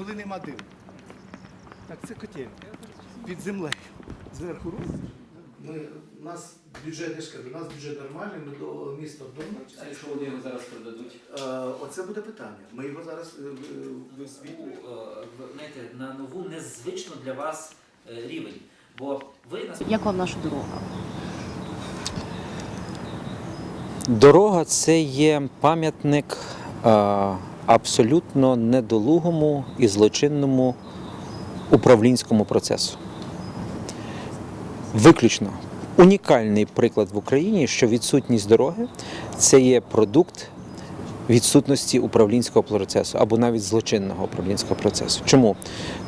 Коли нема диму. Так, це котельня. Під землею. Зверху рух. Ми, у нас бюджет, я ж кажу, у нас бюджет нормальний, ми до міста вдома. А якщо вони його зараз продадуть? Е, Оце буде питання. Ми його зараз е, е, висвітлюємо. Е, знаєте, на нову незвично для вас е, рівень. Бо ви нас Як вам наша дорога? Дорога це є пам'ятник е, абсолютно недолугому і злочинному управлінському процесу. Виключно унікальний приклад в Україні, що відсутність дороги це є продукт відсутності управлінського процесу або навіть злочинного управлінського процесу. Чому?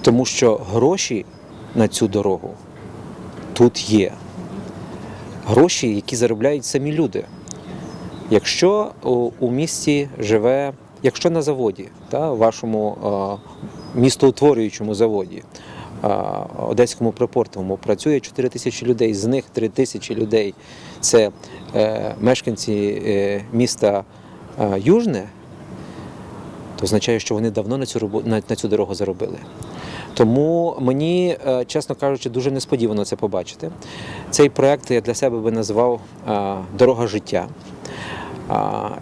Тому що гроші на цю дорогу тут є. Гроші, які заробляють самі люди. Якщо у, місті живе, якщо на заводі, та, вашому е, містоутворюючому заводі, е, Одеському припортовому, працює 4 тисячі людей, з них 3 тисячі людей це е, мешканці міста Южне, то означає, що вони давно на цю, робо- на, на цю дорогу заробили. Тому мені, чесно кажучи, дуже несподівано це побачити. Цей проект я для себе би назвав Дорога життя,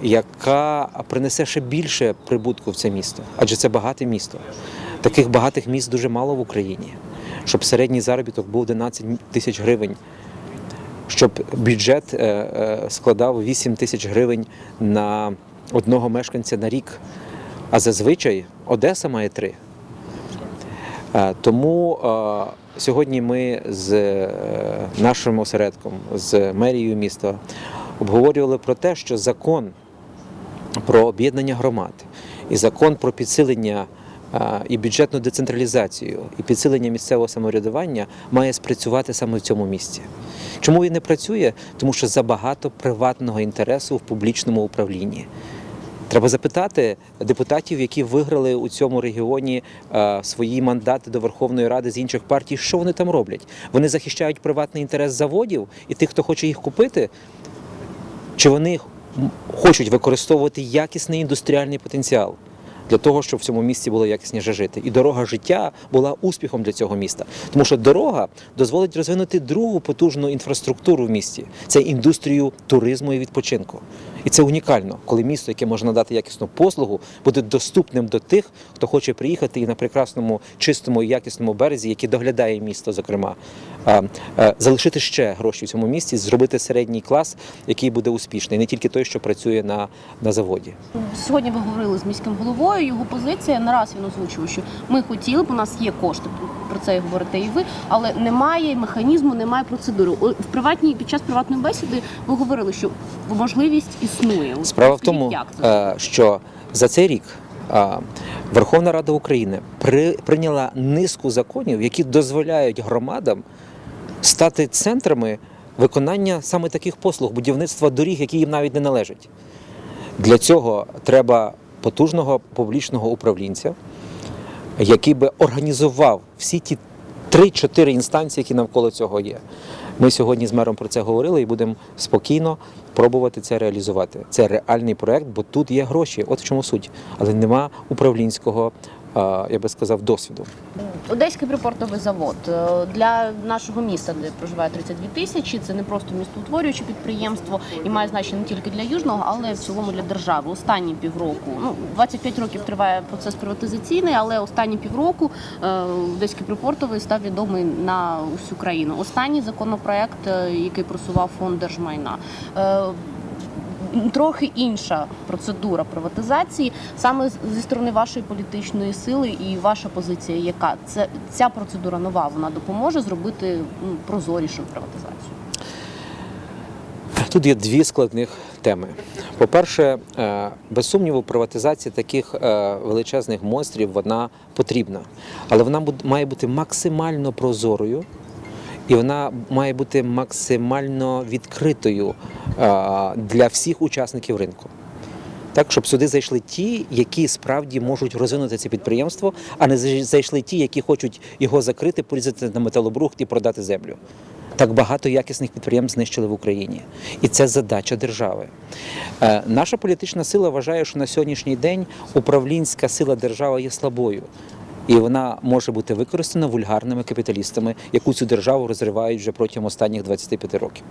яка принесе ще більше прибутку в це місто, адже це багате місто. Таких багатих міст дуже мало в Україні. Щоб середній заробіток був 11 тисяч гривень, щоб бюджет е, е, складав 8 тисяч гривень на одного мешканця на рік. А зазвичай Одеса має три. Е, Тому сьогодні ми з нашим осередком, з мерією міста обговорювали про те, що закон про об'єднання громад і закон про підсилення е, і бюджетну децентралізацію, і підсилення місцевого самоврядування має спрацювати саме в цьому місці. Чому він не працює? Тому що забагато приватного інтересу в публічному управлінні. Треба запитати депутатів, які виграли у цьому регіоні е, свої мандати до Верховної Ради з інших партій, що вони там роблять? Вони захищають приватний інтерес заводів і тих, хто хоче їх купити, чи вони хочуть використовувати якісний індустріальний потенціал для того, щоб в цьому місті було якісніше жити. І дорога життя була успіхом для цього міста, тому що дорога дозволить розвинути другу потужну інфраструктуру в місті це індустрію туризму і відпочинку. І це унікально, коли місто, яке може надати якісну послугу, буде доступним до тих, хто хоче приїхати і на прекрасному, чистому і якісному березі, який доглядає місто, зокрема, залишити ще гроші в цьому місті, зробити середній клас, який буде успішний, не тільки той, що працює на, на заводі. Сьогодні ви говорили з міським головою. Його позиція не раз він озвучив, що ми хотіли б, у нас є кошти. Про це говорите і ви, але немає механізму, немає процедури. О, В приватній під час приватної бесіди ви говорили, що можливість існує. Справа в тому, як це? е, що за цей рік е, Верховна Рада України при, прийняла низку законів, які дозволяють громадам стати центрами виконання саме таких послуг, будівництва доріг, які їм навіть не належать. Для цього треба потужного публічного управлінця, який би організував всі ті 3-4 інстанції, які навколо цього є. Ми сьогодні з мером про це говорили і будемо спокійно пробувати це реалізувати. Це реальний проект, бо тут є гроші. От в чому суть. Але нема управлінського, я би сказав, досвіду. Одеський припортовий завод е, для нашого міста, де проживає 32 тисячі. Це не просто містоутворююче підприємство і має значення не тільки для южного, але в цілому для держави. Останні півроку, ну 25 років триває процес приватизаційний, але останні півроку е, Одеський припортовий став відомий на усю країну. Останній законопроект, е, який просував фонд держмайна. Трохи інша процедура приватизації саме зі сторони вашої політичної сили і ваша позиція, яка це ця процедура нова, вона допоможе зробити прозорішу приватизацію. Тут є дві складних теми. По-перше, е, без сумніву, приватизація таких е, величезних монстрів вона потрібна, але вона має бути максимально прозорою. І вона має бути максимально відкритою е, для всіх учасників ринку. Так, щоб сюди зайшли ті, які справді можуть розвинути це підприємство, а не зайшли ті, які хочуть його закрити, порізати на металобрухт і продати землю. Так багато якісних підприємств знищили в Україні. І це задача держави. Е, Наша політична сила вважає, що на сьогоднішній день управлінська сила держави є слабою. І вона може бути використана вульгарними капіталістами, яку цю державу розривають вже протягом останніх 25 років.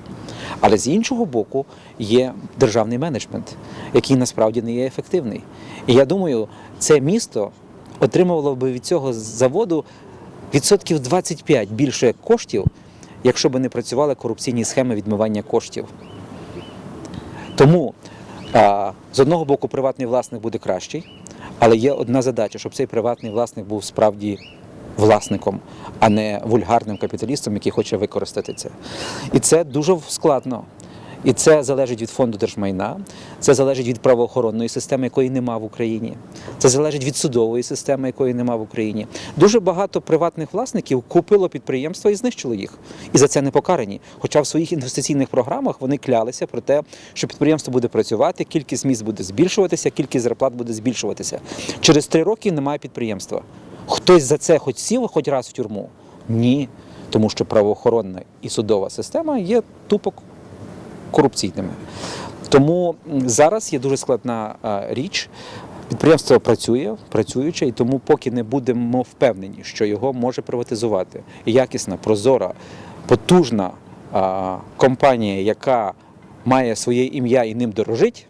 Але з іншого боку є державний менеджмент, який насправді не є ефективний. І я думаю, це місто отримувало би від цього заводу відсотків 25 більше коштів, якщо б не працювали корупційні схеми відмивання коштів. Тому з одного боку приватний власник буде кращий, але є одна задача, щоб цей приватний власник був справді власником, а не вульгарним капіталістом, який хоче використати це. І це дуже складно. І це залежить від фонду держмайна, це залежить від правоохоронної системи, якої нема в Україні. Це залежить від судової системи, якої нема в Україні. Дуже багато приватних власників купило підприємства і знищило їх. І за це не покарані. Хоча в своїх інвестиційних програмах вони клялися про те, що підприємство буде працювати, кількість місць буде збільшуватися, кількість зарплат буде збільшуватися. Через три роки немає підприємства. Хтось за це хоч сів хоч раз в тюрму? Ні. Тому що правоохоронна і судова система є тупо корупційними. Тому зараз є дуже складна річ. Підприємство працює, працююче, і тому, поки не будемо впевнені, що його може приватизувати якісна, прозора, потужна а, компанія, яка має своє ім'я і ним дорожить,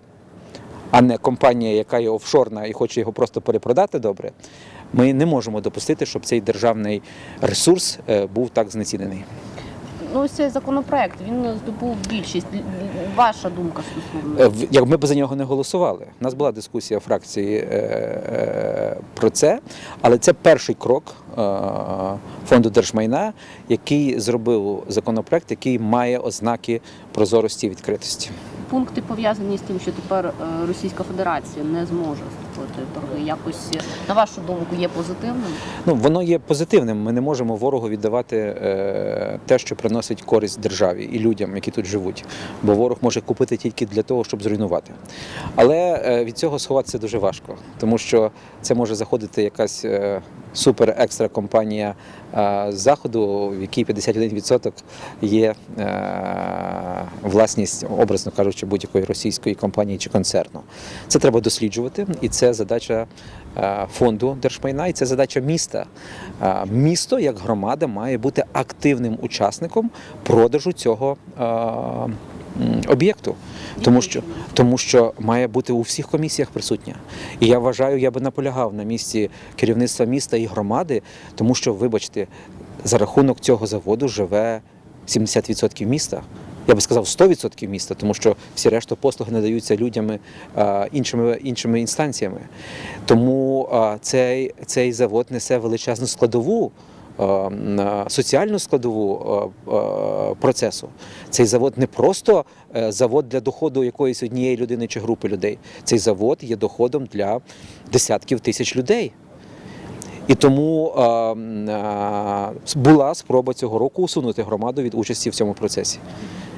а не компанія, яка є офшорна і хоче його просто перепродати добре. Ми не можемо допустити, щоб цей державний ресурс е, був так знецінений. Ну, ось цей законопроект він здобув більшість. Ваша думка стосовно Е, Як ми б за нього не голосували. У нас була дискусія фракції е, е, про це, але це перший крок фонду держмайна, який зробив законопроект, який має ознаки прозорості і відкритості. Пункти пов'язані з тим, що тепер е, Російська Федерація не зможе вступити торги. Якось на вашу думку є позитивним? Ну воно є позитивним. Ми не можемо ворогу віддавати е, те, що приносить користь державі і людям, які тут живуть. Бо ворог може купити тільки для того, щоб зруйнувати. Але е, від цього сховатися дуже важко, тому що це може заходити якась е, супер екстра компанія е, заходу, в якій 51% є е, власність, образно кажучи, будь-якої російської компанії чи концерну. Це треба досліджувати, і це задача е, фонду держмайна, і це задача міста. Місто як громада має бути активним учасником продажу цього. е, Об'єкту, тому що тому що має бути у всіх комісіях присутня. І я вважаю, я би наполягав на місці керівництва міста і громади, тому що, вибачте, за рахунок цього заводу живе 70% міста. Я би сказав 100% міста, тому що всі решта послуги надаються людями іншими, іншими інстанціями. Тому цей, цей завод несе величезну складову. Соціальну складову процесу цей завод не просто завод для доходу якоїсь однієї людини чи групи людей. Цей завод є доходом для десятків тисяч людей. І тому а, м, а, була спроба цього року усунути громаду від участі в цьому процесі.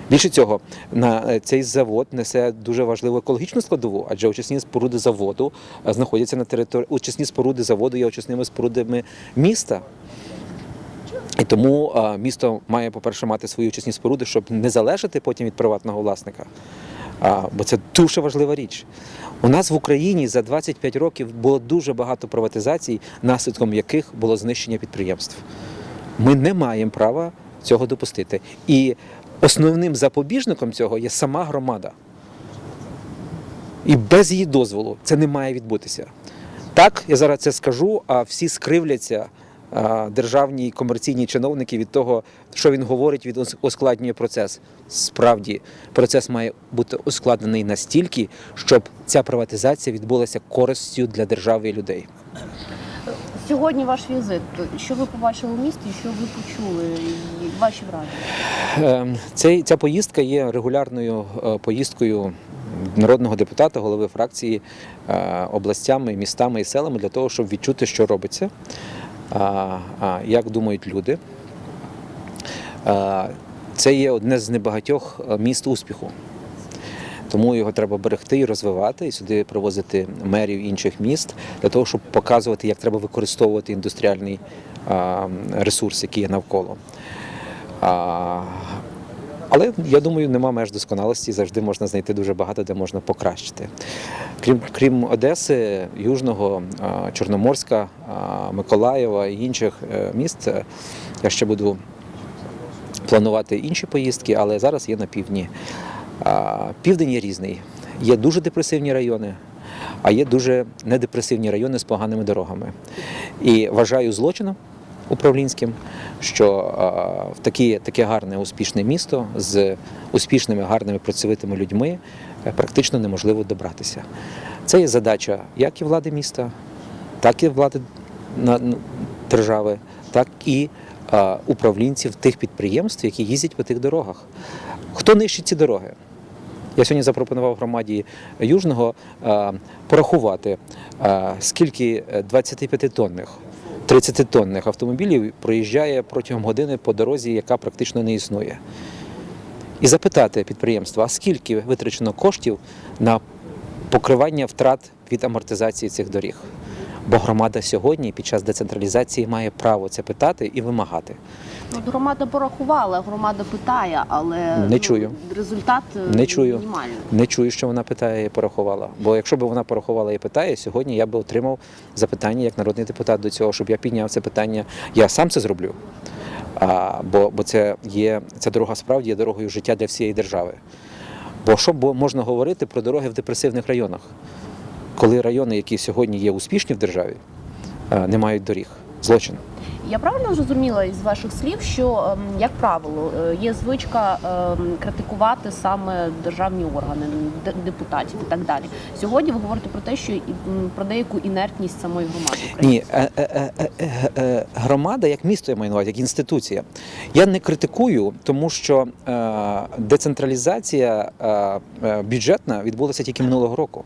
Більше цього, на е, цей завод несе дуже важливу екологічну складову, адже очисні споруди заводу е, знаходяться на території очисні споруди заводу є очисними спорудами міста. І тому місто має, по-перше, мати свої очисні споруди, щоб не залежати потім від приватного власника. Бо це дуже важлива річ. У нас в Україні за 25 років було дуже багато приватизацій, наслідком яких було знищення підприємств. Ми не маємо права цього допустити. І основним запобіжником цього є сама громада. І без її дозволу це не має відбутися. Так, я зараз це скажу, а всі скривляться державні і комерційні чиновники від того, що він говорить, від ускладнює процес. Справді, процес має бути ускладнений настільки, щоб ця приватизація відбулася користю для держави і людей. Сьогодні ваш візит. Що ви побачили у місті? Що ви почули? Ваші враження? Ем, Цей, ця поїздка є регулярною е, поїздкою народного депутата, голови фракції е, областями, містами і селами для того, щоб відчути, що робиться, як думають люди. Це є одне з небагатьох е, міст успіху. Тому його треба берегти і розвивати, і сюди привозити мерів інших міст для того, щоб показувати, як треба використовувати індустріальний ресурс, який є навколо. Але я думаю, нема меж досконалості, завжди можна знайти дуже багато, де можна покращити. Крім, крім Одеси, Южного, Чорноморська, Миколаєва і інших е, міст, е, я ще буду планувати інші поїздки, але зараз є на півдні. Південь є різний. Є дуже депресивні райони, а є дуже недепресивні райони з поганими дорогами. І вважаю злочином управлінським, що в такі, таке гарне успішне місто з успішними, гарними працьовитими людьми е, практично неможливо добратися. Це є задача як і влади міста, так і влади держави, так і управлінців тих підприємств, які їздять по тих дорогах. Хто нищить ці дороги? Я сьогодні запропонував громаді Южного порахувати, скільки 25-тонних, 30-тонних автомобілів проїжджає протягом години по дорозі, яка практично не існує. І запитати підприємства, а скільки витрачено коштів на покривання втрат від амортизації цих доріг. Бо громада сьогодні під час децентралізації має право це питати і вимагати. Ну, громада порахувала, громада питає, але Не чую. результат е, Не чую. мінімальний. Не чую, що вона питає і порахувала. Бо якщо б вона порахувала і питає, сьогодні я би отримав запитання як народний депутат до цього, щоб я підняв це питання. Я сам це зроблю. А, бо, бо це є ця дорога справді є дорогою життя для всієї держави. Бо що можна говорити про дороги в депресивних районах, коли райони, які сьогодні є успішні в державі, не мають доріг. Злочин. Я правильно зрозуміла із ваших слів, що ем, як правило е, є звичка ем, критикувати саме державні органи, депутатів і так далі. Сьогодні ви говорите про те, що про деяку інертність самої громади. Ні, е, е, е, е, е, громада як місто я маю на увазі, як інституція. Я не критикую, тому що е, децентралізація е, е, бюджетна відбулася тільки минулого року.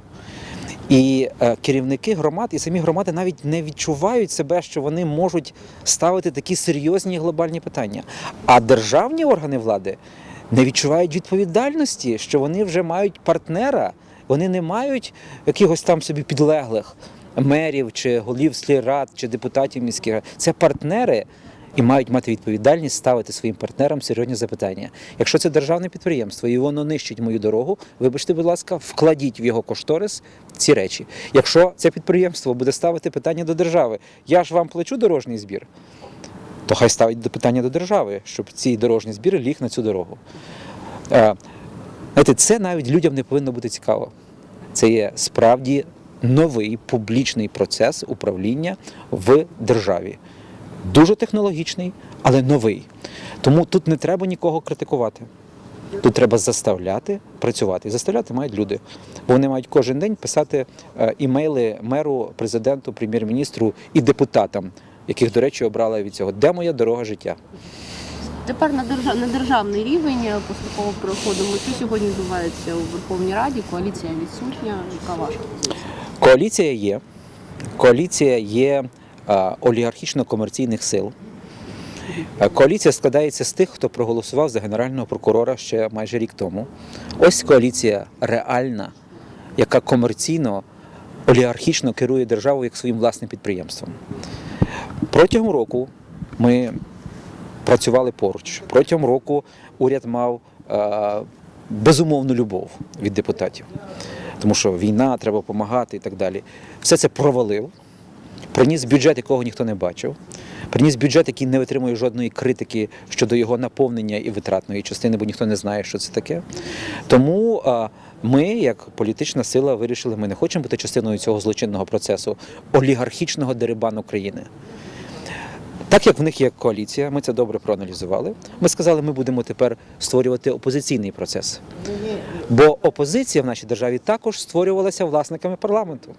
І е, керівники громад і самі громади навіть не відчувають себе, що вони можуть ставити такі серйозні глобальні питання. А державні органи влади не відчувають відповідальності, що вони вже мають партнера, вони не мають якихось там собі підлеглих мерів чи голів сільрад, чи депутатів міських. Це партнери. І мають мати відповідальність ставити своїм партнерам серйозні запитання. Якщо це державне підприємство і воно нищить мою дорогу, вибачте, будь ласка, вкладіть в його кошторис ці речі. Якщо це підприємство буде ставити питання до держави, я ж вам плачу дорожній збір, то хай ставить питання до держави, щоб ці дорожні збір ліг на цю дорогу. Е, Знаєте, це навіть людям не повинно бути цікаво. Це є справді новий публічний процес управління в державі. Дуже технологічний, але новий. Тому тут не треба нікого критикувати. Тут треба заставляти працювати. І заставляти мають люди. Бо вони мають кожен день писати е, імейли меру, президенту, прем'єр-міністру і депутатам, яких, до речі, обрали від цього. Де моя дорога життя? Тепер на держав на державний рівень поступово переходимо. Що сьогодні відбувається у Верховній Раді? Коаліція відсутня. Яка ваша позиція? Коаліція є. Коаліція є олігархічно-комерційних сил. Е, Коаліція складається з тих, хто проголосував за генерального прокурора ще майже рік тому. Ось коаліція реальна, яка комерційно, олігархічно керує державою як своїм власним підприємством. Протягом року ми працювали поруч. Протягом року уряд мав е, безумовну любов від депутатів, тому що війна, треба допомагати і так далі. Все це провалив. Приніс бюджет, якого ніхто не бачив. Приніс бюджет, який не витримує жодної критики щодо його наповнення і витратної частини, бо ніхто не знає, що це таке. Тому ми, як політична сила, вирішили, ми не хочемо бути частиною цього злочинного процесу олігархічного дерибану країни. Так як в них є коаліція, ми це добре проаналізували. Ми сказали, ми будемо тепер створювати опозиційний процес. Бо опозиція в нашій державі також створювалася власниками парламенту.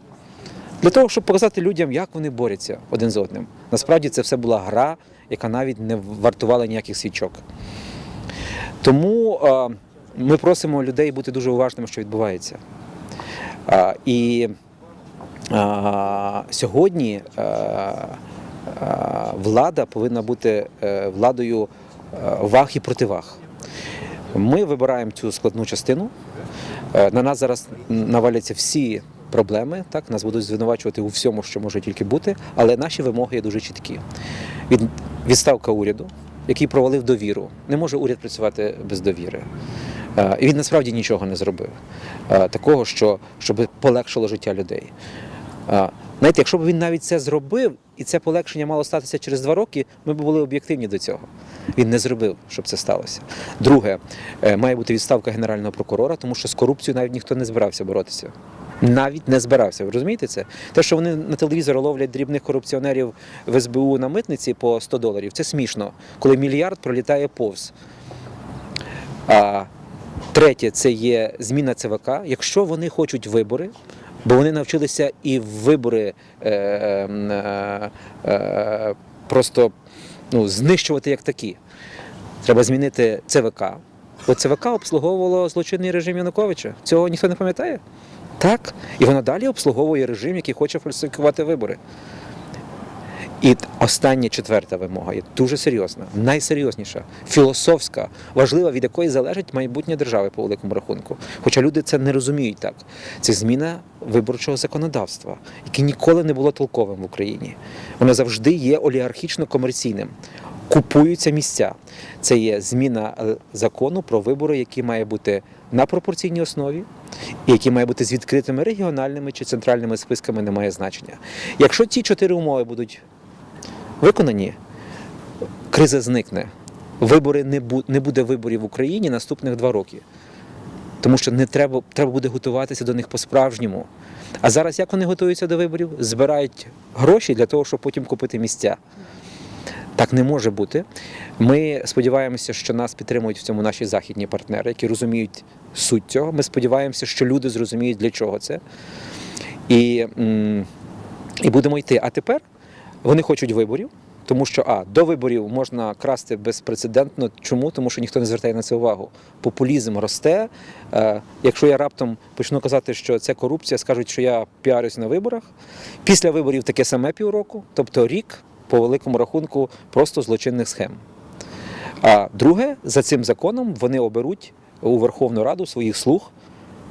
Для того, щоб показати людям, як вони борються один з одним. Насправді це все була гра, яка навіть не вартувала ніяких свічок. Тому е, ми просимо людей бути дуже уважними, що відбувається. І сьогодні а, а, влада повинна бути е, владою е, ваг і противаг. Ми вибираємо цю складну частину. Е, На нас зараз наваляться всі проблеми. Так, нас будуть звинувачувати у всьому, що може тільки бути, але наші вимоги є дуже чіткі. Від, відставка уряду, який провалив довіру. Не може уряд працювати без довіри. І він насправді нічого не зробив. Такого, що, щоб полегшило життя людей. Знаєте, якщо б він навіть це зробив, і це полегшення мало статися через два роки, ми б були об'єктивні до цього. Він не зробив, щоб це сталося. Друге, е, має бути відставка генерального прокурора, тому що з корупцією навіть ніхто не збирався боротися. Навіть не збирався. Ви розумієте це? Те, що вони на телевізорі ловлять дрібних корупціонерів в СБУ на митниці по 100 доларів, це смішно, коли мільярд пролітає повз. А третє це є зміна ЦВК. Якщо вони хочуть вибори, бо вони навчилися і вибори е, е, е, просто ну, знищувати як такі. Треба змінити ЦВК. Бо ЦВК обслуговувало злочинний режим Януковича. Цього ніхто не пам'ятає? Так. І воно далі обслуговує режим, який хоче фальсифікувати вибори. І остання четверта вимога є дуже серйозна, найсерйозніша, філософська, важлива, від якої залежить майбутнє держави по великому рахунку. Хоча люди це не розуміють так. Це зміна виборчого законодавства, яке ніколи не було толковим в Україні. Воно завжди є олігархічно-комерційним. Купуються місця. Це є зміна е, закону про вибори, який має бути на пропорційній основі, і який має бути з відкритими регіональними чи центральними списками, не має значення. Якщо ці чотири умови будуть виконані, криза зникне. Вибори не, не буде виборів в Україні наступних два роки. Тому що не треба, треба буде готуватися до них по-справжньому. А зараз як вони готуються до виборів? Збирають гроші для того, щоб потім купити місця. Так не може бути. Ми сподіваємося, що нас підтримують в цьому наші західні партнери, які розуміють суть цього. Ми сподіваємося, що люди зрозуміють, для чого це. І, і будемо йти. А тепер вони хочуть виборів, тому що а до виборів можна красти безпрецедентно. Чому? Тому що ніхто не звертає на це увагу. Популізм росте. Е, якщо я раптом почну казати, що це корупція, скажуть, що я піарюсь на виборах. Після виборів таке саме півроку, тобто рік по великому рахунку просто злочинних схем. А друге, за цим законом вони оберуть у Верховну Раду своїх слуг,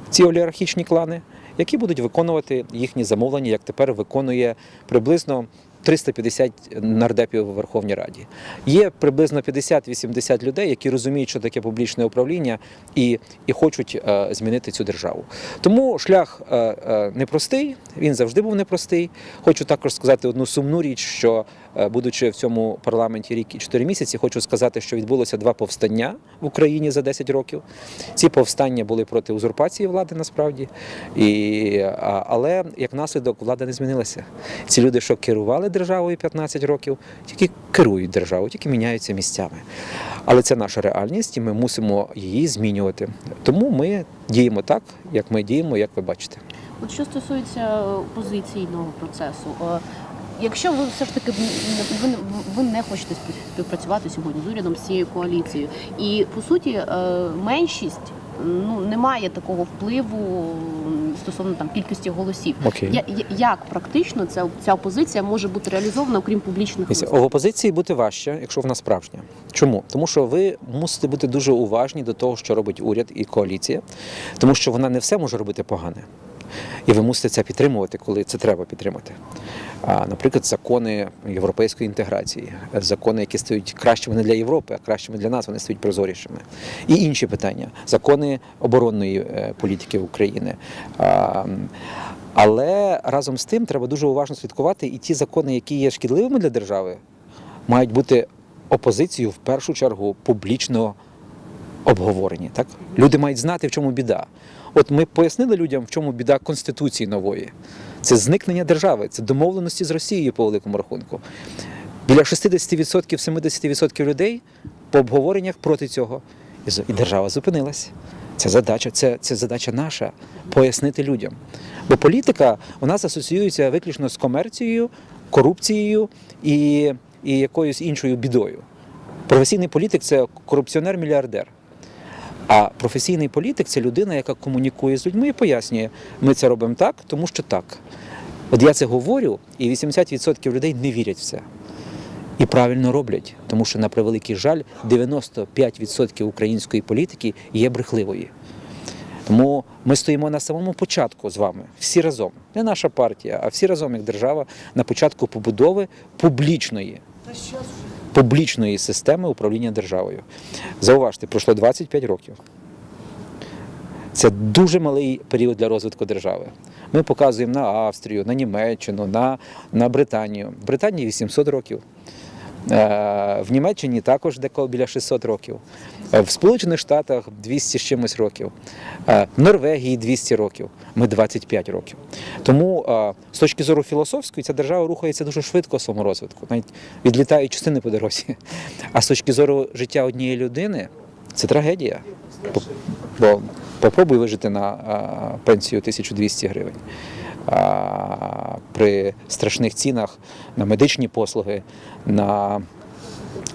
ці олігархічні клани, які будуть виконувати їхні замовлення, як тепер виконує приблизно 350 нардепів у Верховній Раді. Є приблизно 50-80 людей, які розуміють, що таке публічне управління, і, і хочуть е, змінити цю державу. Тому шлях е, е, непростий, він завжди був непростий. Хочу також сказати одну сумну річ, що будучи в цьому парламенті рік і 4 місяці, хочу сказати, що відбулося два повстання в Україні за 10 років. Ці повстання були проти узурпації влади насправді. І, але як наслідок влада не змінилася. Ці люди, що керували державою 15 років, тільки керують державою, тільки міняються місцями. Але це наша реальність, і ми мусимо її змінювати. Тому ми діємо так, як ми діємо, як ви бачите. От що стосується е, опозиційного процесу, е, якщо ви все ж таки ви, ви не хочете спів- співпрацювати сьогодні з урядом з цією коаліцією, і по суті е, меншість ну не має такого впливу стосовно там кількості голосів. Окей. Я, я- як практично ця, ця опозиція може бути реалізована, окрім публічних виступів? Опозиції бути важче, якщо вона справжня. Чому? Тому що ви мусите бути дуже уважні до того, що робить уряд і коаліція, тому що вона не все може робити погане. І ви мусите це підтримувати, коли це треба підтримати. Наприклад, закони європейської інтеграції, закони, які стають кращими не для Європи, а кращими для нас, вони стають прозорішими. І інші питання, закони оборонної е, політики України. Але разом з тим треба дуже уважно слідкувати, і ті закони, які є шкідливими для держави, мають бути опозицією в першу чергу публічно обговорені. Так? Люди мають знати, в чому біда. От ми пояснили людям, в чому біда Конституції нової. Це зникнення держави, це домовленості з Росією по великому рахунку. Біля 60%, 70% людей по обговореннях проти цього. І держава зупинилась. Це задача, це, це задача наша пояснити людям. Бо політика у нас асоціюється виключно з комерцією, корупцією і, і якоюсь іншою бідою. Професійний політик це корупціонер-мільярдер. А професійний політик це людина, яка комунікує з людьми і пояснює, ми це робимо так, тому що так. От я це говорю, і 80% людей не вірять в це. І правильно роблять, тому що, на превеликий жаль, 95% української політики є брехливої. Тому ми стоїмо на самому початку з вами, всі разом. Не наша партія, а всі разом, як держава, на початку побудови публічної публічної системи управління державою. Зауважте, пройшло 25 років. Це дуже малий період для розвитку держави. Ми показуємо на Австрію, на Німеччину, на, на Британію. В Британії 800 років. Е, В Німеччині також деколи біля 600 років. Е, В Сполучених Штатах 200 з чимось років. Е, В Норвегії 200 років. Ми 25 років. Тому е, з точки зору філософської ця держава рухається дуже швидко в своєму розвитку, навіть відлітають частини по дорозі. А з точки зору життя однієї людини це трагедія. Бо- попробуй вижити на пенсію 1200 гривень. При страшних цінах на медичні послуги, на,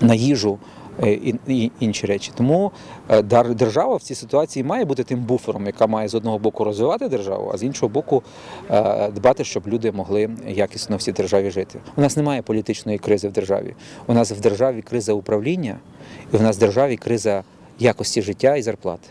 на їжу і, і інші речі. Тому е, держава в цій ситуації має бути тим буфером, яка має з одного боку розвивати державу, а з іншого боку е, дбати, щоб люди могли якісно в цій державі жити. У нас немає політичної кризи в державі. У нас в державі криза управління, і в нас в державі криза якості життя і зарплати.